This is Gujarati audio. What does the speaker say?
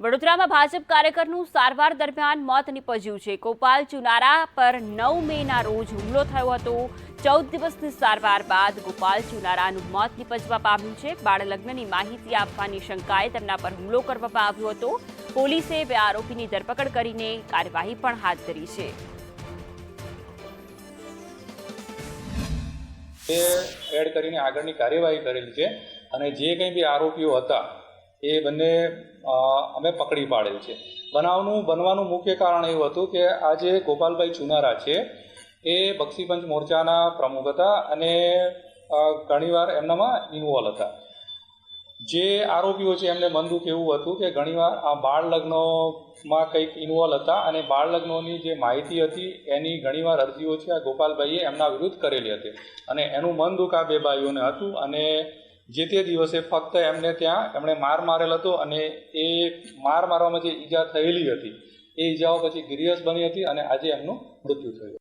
વડોદરામાં ભાજપ કાર્યકરનું સારવાર દરમિયાન મોત નિપજ્યું છે. ગોપાલ ચુનારા પર નવ મેના રોજ હુમલો થયો હતો. ચૌદ દિવસની સારવાર બાદ ગોપાલ ચુનારાનું મોત નિપજવા પામ્યું છે. બાળલગ્નની માહિતી આપવાની શંકાએ તેમના પર હુમલો કરવામાં આવ્યો હતો. પોલીસે બે આરોપીની ધરપકડ કરીને કાર્યવાહી પણ હાથ ધરી છે. એડ કરીને આગળની કાર્યવાહી કરેલી છે અને જે કંઈ બી આરોપીઓ હતા એ બંને અમે પકડી પાડેલ છે. બનાવનું, બનવાનું મુખ્ય કારણ એવું હતું કે આ જે ગોપાલભાઈ ચુનારા છે. એ બક્ષીપંચ મોરચાના પ્રમુખ હતા અને ઘણીવાર એમનામાં ઇન્વોલ્વ હતા. જે આરોપીઓ છે, એમને મન દુઃખ એવું હતું કે ઘણીવાર આ બાળ લગ્નોમાં કંઈક ઇન્વોલ્વ હતા અને બાળ લગ્નોની જે માહિતી હતી, એની ઘણીવાર અરજીઓ છે, આ ગોપાલભાઈએ એમના વિરુદ્ધ કરેલી હતી. અને એનું મન દુઃખ આ બે ભાઈઓને હતું અને જે તે દિવસે ફક્ત એમને ત્યાં એમણે માર મારેલ હતો અને એ માર મારવામાં જે ઈજા થયેલી હતી, એ ઈજાઓ પછી ગિરિયસ બની હતી અને આજે એમનું મૃત્યુ થયું.